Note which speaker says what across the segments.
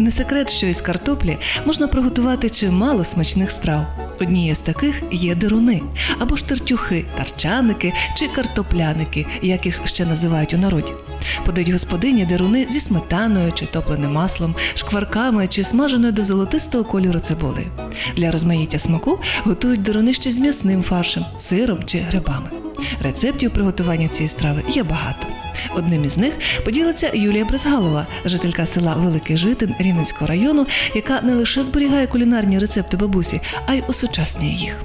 Speaker 1: Не секрет, що із картоплі можна приготувати чимало смачних страв. Однією з таких є деруни або ж тертюхи, тарчаники чи картопляники, як їх ще називають у народі. Подають господині деруни зі сметаною чи топленим маслом, шкварками чи смаженою до золотистого кольору цибулею. Для розмаїття смаку готують деруни ще з м'ясним фаршем, сиром чи грибами. Рецептів приготування цієї страви є багато. Одним із них поділиться Юлія Брезгалова, жителька села Великий Житин Рівненського району, яка не лише зберігає кулінарні рецепти бабусі, а й осучаснює їх.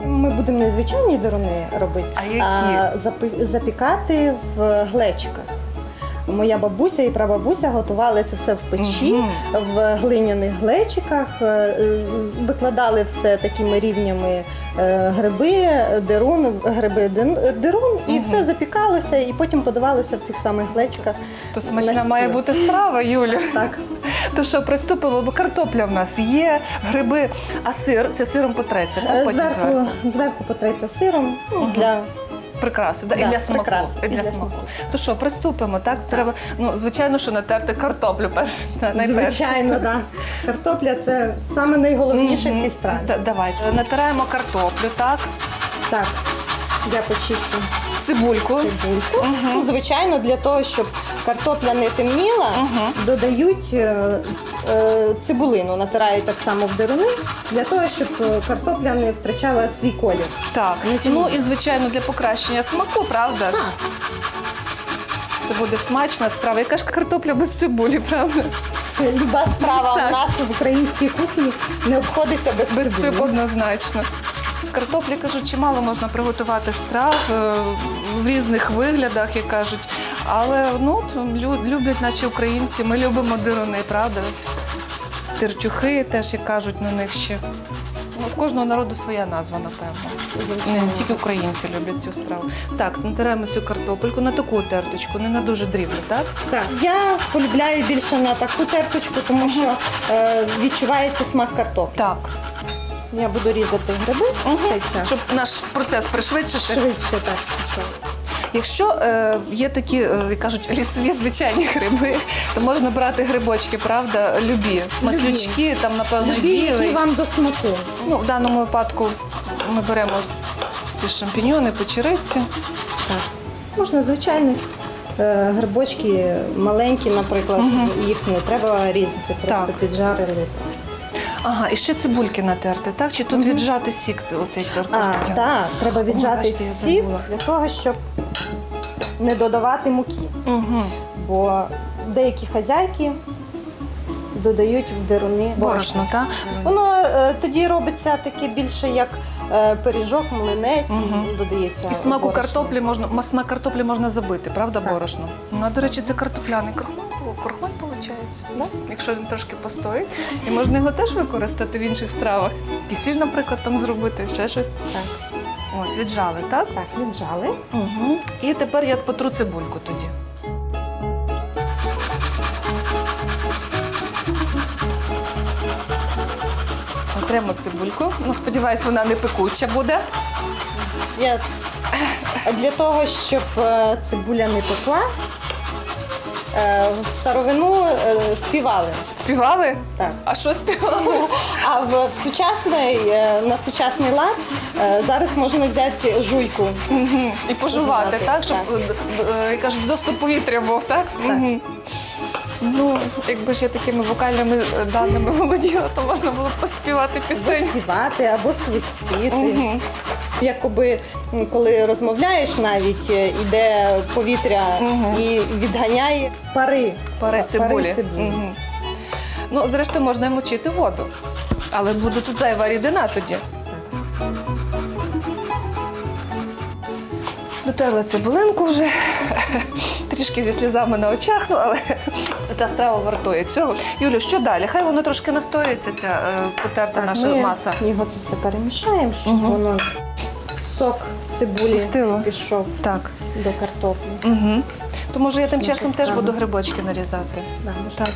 Speaker 2: Ми будемо не звичайні деруни робити,
Speaker 1: А які?
Speaker 2: запи- запікати в глечиках. Моя бабуся і прабабуся готували це все в печі, в глиняних глечиках, е, е, викладали все такими рівнями е, гриби, дерун, гриби дерун, і все запікалося, і потім подавалося в цих самих глечиках.
Speaker 3: То смачна має бути страва, Юлю.
Speaker 2: Так.
Speaker 3: То що, приступимо, бо картопля в нас є, гриби, а сир це сиром потреться, так?
Speaker 2: Зверху,
Speaker 3: зверху.
Speaker 2: потреться сиром ну,
Speaker 3: Мгм.
Speaker 2: для
Speaker 3: Прикраси, да? і для смаку.
Speaker 2: прикраси,
Speaker 3: І для, смаку.
Speaker 2: смаку.
Speaker 3: То що, приступимо, так? Треба, ну, звичайно, що натерти картоплю перш, на- найперше.
Speaker 2: звичайно, да. Картопля це саме найголовніше в цій страві.
Speaker 3: Давайте. Натираємо картоплю, так?
Speaker 2: Так, я почищу
Speaker 3: Цибульку.
Speaker 2: цибульку. Ну, Звичайно, для того, щоб картопля не темніла, додають е, е, цибулину, натирають так само в деруни, для того, щоб е, картопля не втрачала свій колір.
Speaker 3: Так. Ну і звичайно для покращення смаку, правда ж? Це буде смачна страва. Яка ж картопля без цибулі, правда?
Speaker 2: Люба страва
Speaker 3: Так.
Speaker 2: у нас в українській кухні не обходиться без,
Speaker 3: Без
Speaker 2: цибулі.
Speaker 3: цибулі однозначно. Картоплі кажуть, чимало можна приготувати страв е, в різних виглядах, як кажуть. Але ну люблять наші українці. Ми любимо дируни, правда? Тирчухи теж, як кажуть, на них ще. Ну, в кожного народу своя назва, напевно. Не, не тільки українці люблять цю страву. Так, натираємо цю картопельку на таку терточку, не на дуже дрібну, так?
Speaker 2: Так, я полюбляю більше на таку терточку, тому що е, відчувається смак картоплі.
Speaker 3: Так.
Speaker 2: Я буду різати гриби час.
Speaker 3: Щоб наш процес пришвидшити.
Speaker 2: Швидше так пішов.
Speaker 3: Якщо е, є такі, е, як кажуть, лісові звичайні гриби, то можна брати грибочки, правда, любі. Маслючки, там, напевно,
Speaker 2: Любі, які вам до смаку.
Speaker 3: Ну, в даному випадку ми беремо ці шампіньони, печериці.
Speaker 2: Так. Можна звичайні е, грибочки маленькі, наприклад, їх не треба різати, просто
Speaker 3: Так.
Speaker 2: піджарили.
Speaker 3: Ага, і ще цибульки натерти, так? Чи тут віджати сік оцей
Speaker 2: А,
Speaker 3: картопля?
Speaker 2: так, треба віджати
Speaker 3: бачите, я
Speaker 2: сік
Speaker 3: забула.
Speaker 2: для того, щоб не додавати муки.
Speaker 3: Угу.
Speaker 2: Бо деякі хазяйки додають в деруни
Speaker 3: Борошно, так?
Speaker 2: Воно е, тоді робиться таке більше як е, пиріжок, млинець,
Speaker 3: Мгм.
Speaker 2: додається.
Speaker 3: І смаку
Speaker 2: борошно.
Speaker 3: картоплі можна, ма- смак картоплі можна забити, правда, борошно? Ну, а до речі, це картопляний крохмаль, крохмаль виходить,
Speaker 2: Да.
Speaker 3: якщо він трошки постоїть. І можна його теж використати в інших стравах. Кисіль, наприклад, там зробити, ще щось.
Speaker 2: Так,
Speaker 3: Ось, віджали, так?
Speaker 2: так, віджали.
Speaker 3: Угу. І тепер я потру цибульку тоді. Окремо цибульку. Ну, сподіваюсь, вона не пекуча буде.
Speaker 2: Я для того, щоб е, цибуля не пекла, в старовину е, співали.
Speaker 3: Співали?
Speaker 2: Так.
Speaker 3: А що співали?
Speaker 2: А в, в сучасний, е, на сучасний лад е, зараз можна взяти жуйку.
Speaker 3: Мгм. І пожувати,
Speaker 2: Пожувати,
Speaker 3: так? Щоб, е, д- кажуть, доступ повітря був, так? Мгм. Ну, якби ж я такими вокальними е, даними володіла, то можна було б поспівати пісень.
Speaker 2: співати, або свистіти.
Speaker 3: Мгм.
Speaker 2: Якоби коли розмовляєш, навіть е, іде повітря
Speaker 3: Мгм.
Speaker 2: і відганяє пари.
Speaker 3: Пари цибулі.
Speaker 2: Пари цибулі.
Speaker 3: Мгм. Ну, зрештою, можна і мочити воду. Але буде тут зайва рідина тоді. Дотерла цибулинку вже. Трішки зі сльозами на очах, ну але та страва вартує цього. Юлю, що далі? Хай воно трошки настоюється, ця е, потерта наша
Speaker 2: ми
Speaker 3: маса.
Speaker 2: його це все перемішаємо, щоб
Speaker 3: Мгм.
Speaker 2: воно сок цибулі
Speaker 3: Пустило.
Speaker 2: пішов
Speaker 3: так.
Speaker 2: до картоплі.
Speaker 3: Угу. То може я тим
Speaker 2: Інші
Speaker 3: часом теж буду грибочки нарізати.
Speaker 2: Да.
Speaker 3: Так.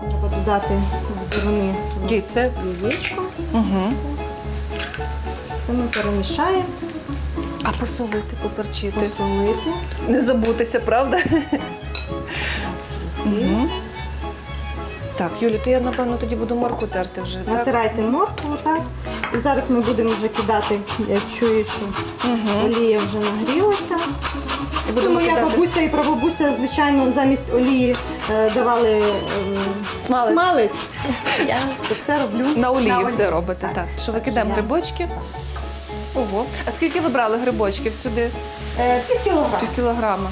Speaker 2: Треба додати в дурні
Speaker 3: Яйце.
Speaker 2: яєчко.
Speaker 3: Угу.
Speaker 2: Це ми перемішаємо,
Speaker 3: А посолити, поперчити.
Speaker 2: посолити.
Speaker 3: Не забутися, правда? Угу. Так, Юлі, то я напевно тоді буду морку терти вже. Так?
Speaker 2: Натирайте моркву, так. І зараз ми будемо вже кидати, я чую, що
Speaker 3: Угу.
Speaker 2: олія вже нагрілася.
Speaker 3: І будемо
Speaker 2: Моя
Speaker 3: кидати.
Speaker 2: бабуся і прабабуся, звичайно, замість олії е, давали ем,
Speaker 3: Смалець.
Speaker 2: смалець. Я це все роблю.
Speaker 3: На олії
Speaker 2: олії.
Speaker 3: все робите, так. Що викидаємо
Speaker 2: я-
Speaker 3: грибочки? Ого. А скільки ви брали грибочків сюди?
Speaker 2: Е, Пів кілограма.
Speaker 3: Пів кілограма.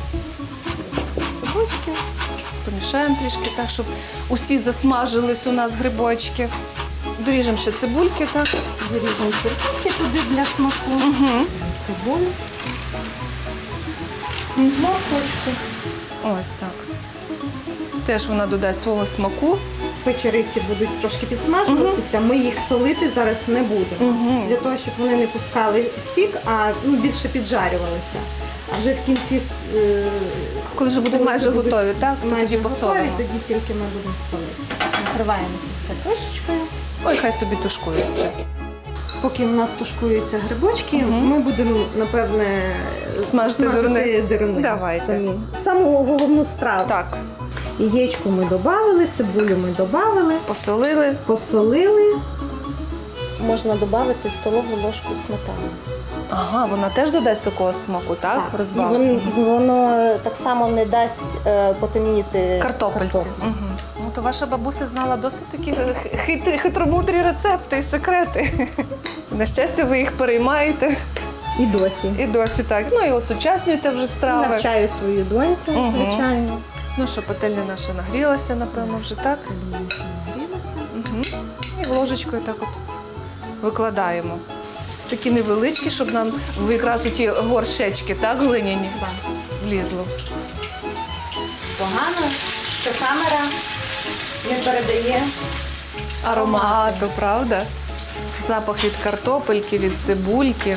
Speaker 2: Грибочки.
Speaker 3: Помішаємо трішки так, щоб усі засмажились у нас грибочки. Доріжемо ще цибульки, так?
Speaker 2: Виріжемо цибульки туди для смаку.
Speaker 3: Угу.
Speaker 2: Цибулю. Морквочку.
Speaker 3: Ось так. Теж вона додасть свого смаку.
Speaker 2: Печериці будуть трошки підсмажуватися, ми їх солити зараз не будемо.
Speaker 3: Мгм.
Speaker 2: Для того, щоб вони не пускали сік, а ну, більше піджарювалися. А вже в кінці, е,
Speaker 3: Коли вже будуть
Speaker 2: коли
Speaker 3: майже
Speaker 2: будуть
Speaker 3: готові, так? То
Speaker 2: майже
Speaker 3: тоді
Speaker 2: готові,
Speaker 3: посолимо.
Speaker 2: тоді тільки ми будемо солити. Накриваємо це все кришечкою.
Speaker 3: Ой, хай собі тушкується.
Speaker 2: Поки у нас тушкуються грибочки, ми будемо, напевне,
Speaker 3: Смажити деруни.
Speaker 2: деруни
Speaker 3: Давайте.
Speaker 2: самі. Саму головну страву.
Speaker 3: Так,
Speaker 2: Яєчко ми додали, цибулю ми додали.
Speaker 3: посолили.
Speaker 2: Посолили. Можна додати столову ложку сметани.
Speaker 3: Ага, вона теж додасть такого смаку, так?
Speaker 2: І
Speaker 3: Розбавлено.
Speaker 2: воно, воно так само не дасть е, потемніти
Speaker 3: Картопельці.
Speaker 2: картоплю.
Speaker 3: Угу. То ваша бабуся знала досить такі хитрі, хитромудрі рецепти і секрети. На щастя, ви їх переймаєте
Speaker 2: І досі.
Speaker 3: і досі так. Ну і осучаснюєте вже
Speaker 2: І
Speaker 3: страви.
Speaker 2: навчаю свою доньку,
Speaker 3: Мгм.
Speaker 2: звичайно.
Speaker 3: Ну що, пательня наша нагрілася, напевно, вже так.
Speaker 2: Я думаю, що нагрілася.
Speaker 3: Угу. І ложечкою так от викладаємо. Такі невеличкі, щоб нам в якраз у ті горшечки, так, глиняні, влізло.
Speaker 2: Погано, що камера не передає.
Speaker 3: Аромату, правда? Запах від картопельки, від цибульки.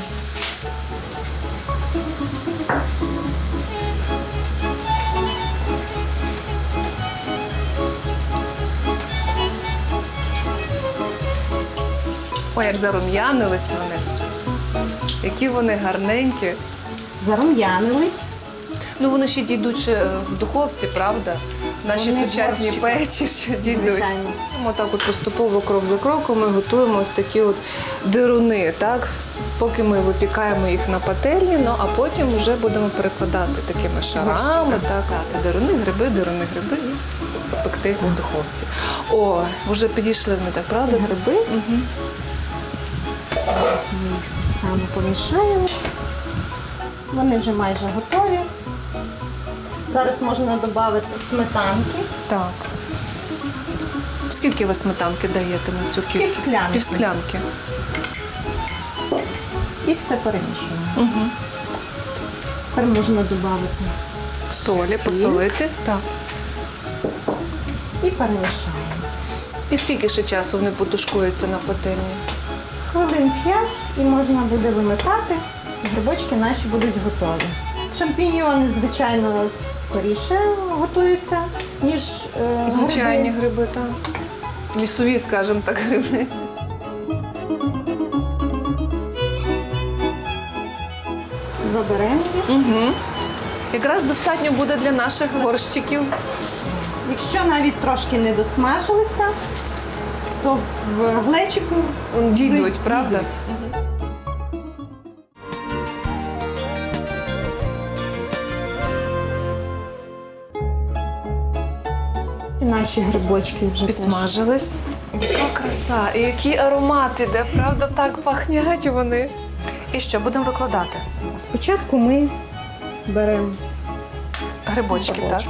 Speaker 3: Ой, як зарум'янились вони. Які вони гарненькі.
Speaker 2: Зарум'янились.
Speaker 3: Ну вони ще дійдуть в духовці, правда? Наші
Speaker 2: Вони
Speaker 3: сучасні печі ще дійдуть.
Speaker 2: Звичайно.
Speaker 3: Ми так от поступово крок за кроком ми готуємо ось такі от дируни, так? Поки ми випікаємо їх на пательні, ну а потім вже будемо перекладати такими шарами, так, так. Дируни, гриби, дируни, гриби і пекти в духовці. О, вже підійшли вони так, правда?
Speaker 2: Гриби.
Speaker 3: Угу.
Speaker 2: Зараз ми їх так помішаємо. Вони вже майже готові. Зараз можна додати сметанки.
Speaker 3: Так. Скільки ви сметанки даєте на цю кількість?
Speaker 2: Півсклянки.
Speaker 3: Півсклянки.
Speaker 2: І все перемішуємо.
Speaker 3: Угу.
Speaker 2: Тепер можна додати
Speaker 3: Солі,
Speaker 2: Сіль.
Speaker 3: посолити. Так.
Speaker 2: і перемішаємо.
Speaker 3: І скільки ще часу вони потушкуються на пательні?
Speaker 2: Хвилин 5 і можна буде вимикати. Грибочки наші будуть готові. Шампіньйони, звичайно, скоріше готуються, ніж е,
Speaker 3: Звичайні
Speaker 2: гриби.
Speaker 3: гриби, так. Лісові, скажімо так, гриби.
Speaker 2: Заберемо їх.
Speaker 3: Угу. Якраз достатньо буде для наших горщиків.
Speaker 2: Якщо навіть трошки не досмажилися, то в глечику
Speaker 3: Дійдуть,
Speaker 2: Дійдуть.
Speaker 3: правда?
Speaker 2: і наші грибочки вже
Speaker 3: Підсмажились. Яка краса, і які аромати, де правда так пахнять вони. І що, будемо викладати?
Speaker 2: Спочатку ми беремо
Speaker 3: Грибочки, так?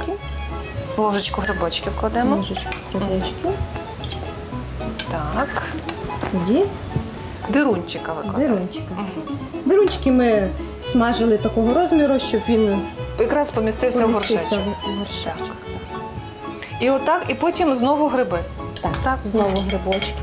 Speaker 3: Ложечку грибочків кладемо.
Speaker 2: ложечку грибочки,
Speaker 3: Так.
Speaker 2: тоді
Speaker 3: Дирунчика викладемо.
Speaker 2: дирунчика. Дирунчики ми смажили такого розміру, щоб він
Speaker 3: Якраз помістився в
Speaker 2: помістився
Speaker 3: горшечок.
Speaker 2: в горшечок.
Speaker 3: І отак, і потім знову гриби.
Speaker 2: Так,
Speaker 3: Так.
Speaker 2: знову грибочки.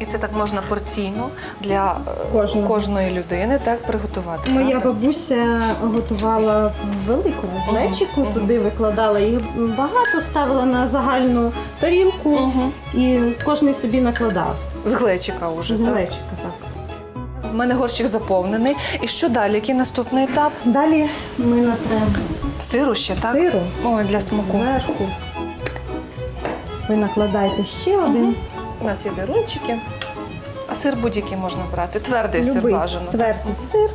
Speaker 3: І це так можна порційно для е,
Speaker 2: Кожного.
Speaker 3: кожної людини так приготувати.
Speaker 2: Моя
Speaker 3: правда?
Speaker 2: бабуся готувала в великому глечику,
Speaker 3: мгм.
Speaker 2: туди викладала їх багато, ставила на загальну тарілку
Speaker 3: Мгм.
Speaker 2: і кожен собі накладав.
Speaker 3: З глечика уже.
Speaker 2: З
Speaker 3: так?
Speaker 2: глечика, так.
Speaker 3: У мене горщик заповнений. І що далі? Який наступний етап?
Speaker 2: Далі ми натремо
Speaker 3: Сиру ще, так?
Speaker 2: сиру
Speaker 3: Ой, для смаку.
Speaker 2: зверху. Ви накладаєте ще один.
Speaker 3: У нас є дерунчики. А сир будь-який можна брати. Твердий сир
Speaker 2: Любий
Speaker 3: бажано.
Speaker 2: твердий сир.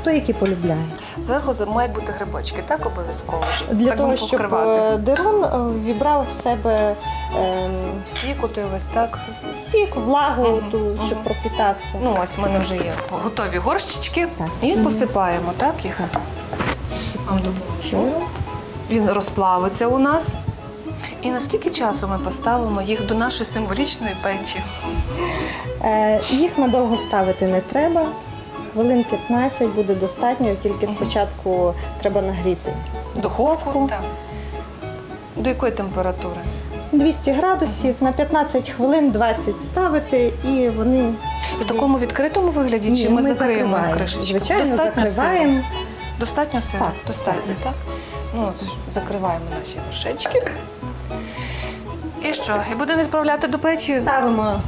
Speaker 2: Хто який полюбляє.
Speaker 3: Зверху за- мають бути грибочки, так обов'язково ж.
Speaker 2: Для
Speaker 3: так
Speaker 2: того, щоб
Speaker 3: покривати.
Speaker 2: е, дерун е, вібрав в себе ем,
Speaker 3: Сік той весь так.
Speaker 2: с- сік, влагу,
Speaker 3: Мгм,
Speaker 2: ту, щоб
Speaker 3: мгм.
Speaker 2: пропітався.
Speaker 3: Ну, ось в мене вже є готові горщички.
Speaker 2: Так.
Speaker 3: І посипаємо, так їх. Допоможу. Він розплавиться у нас. І наскільки часу ми поставимо їх до нашої символічної печі?
Speaker 2: Е, Їх надовго ставити не треба. Хвилин 15 буде достатньо, тільки спочатку треба нагріти.
Speaker 3: Духовку? Так. До якої температури?
Speaker 2: 200 градусів на 15 хвилин 20 ставити і вони
Speaker 3: В такому відкритому вигляді,
Speaker 2: Ні,
Speaker 3: чи ми,
Speaker 2: ми
Speaker 3: закриємо кришечку?
Speaker 2: Звичайно,
Speaker 3: Достатньо
Speaker 2: закриваємо.
Speaker 3: сиру? Достатньо сиру?
Speaker 2: Так,
Speaker 3: Достатньо, так? Ну, от, закриваємо наші горшечки. І що? І будемо відправляти до печі?
Speaker 2: Ставимо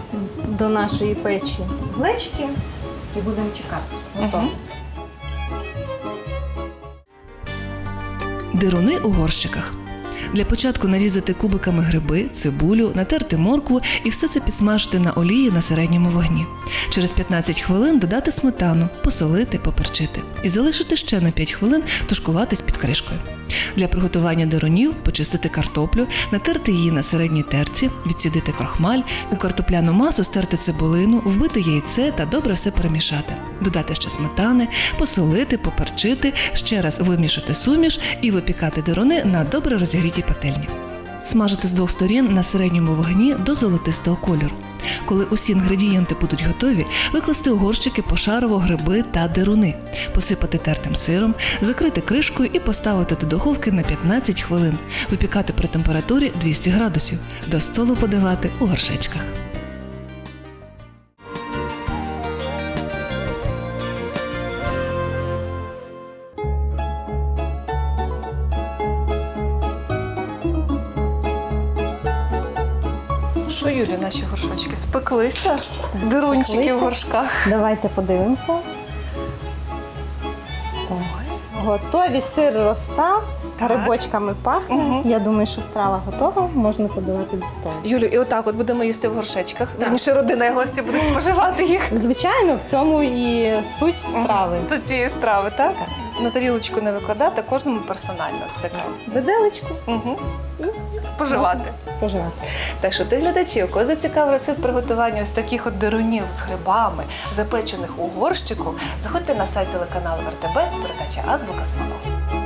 Speaker 2: до нашої печі глечики і будемо чекати готовності.
Speaker 1: Дируни у горщиках. Для початку нарізати кубиками гриби, цибулю, натерти моркву і все це підсмажити на олії на середньому вогні. Через 15 хвилин додати сметану, посолити, поперчити і залишити ще на 5 хвилин тушкуватись під кришкою. Для приготування деронів почистити картоплю, натерти її на середній терці, відсідити крохмаль, у картопляну масу стерти цибулину, вбити яйце та добре все перемішати. Додати ще сметани, посолити, поперчити, ще раз вимішати суміш і випікати дерони на добре розігрітій пательні. Смажити з двох сторін на середньому вогні до золотистого кольору. Коли усі інгредієнти будуть готові, викласти у горщики пошарово гриби та дируни, посипати тертим сиром, закрити кришкою і поставити до духовки на 15 хвилин, випікати при температурі 200 градусів, до столу подавати у горшечках.
Speaker 3: Що, Юлі, наші горшочки спеклися? Дирунчики
Speaker 2: спеклися.
Speaker 3: в горшках.
Speaker 2: Давайте подивимося. Ось. Готові сир розстав,
Speaker 3: Так.
Speaker 2: грибочками пахне.
Speaker 3: Мгм.
Speaker 2: Я думаю, що страва готова, можна подавати до столу.
Speaker 3: Юлю, і отак от будемо їсти в горшечках. Вірніше, родина і гості буде споживати їх.
Speaker 2: Звичайно, в цьому і суть страви.
Speaker 3: Суть цієї страви, так? На тарілочку не викладати, кожному персонально. Ось така.
Speaker 2: Виделечку
Speaker 3: Угу. Споживати.
Speaker 2: споживати.
Speaker 3: Так що ти глядачі, у кого зацікавив рецепт приготування ось таких от дирунів з грибами, запечених у горщику, заходьте на сайт телеканалу РТБ, передача Азбука смаку.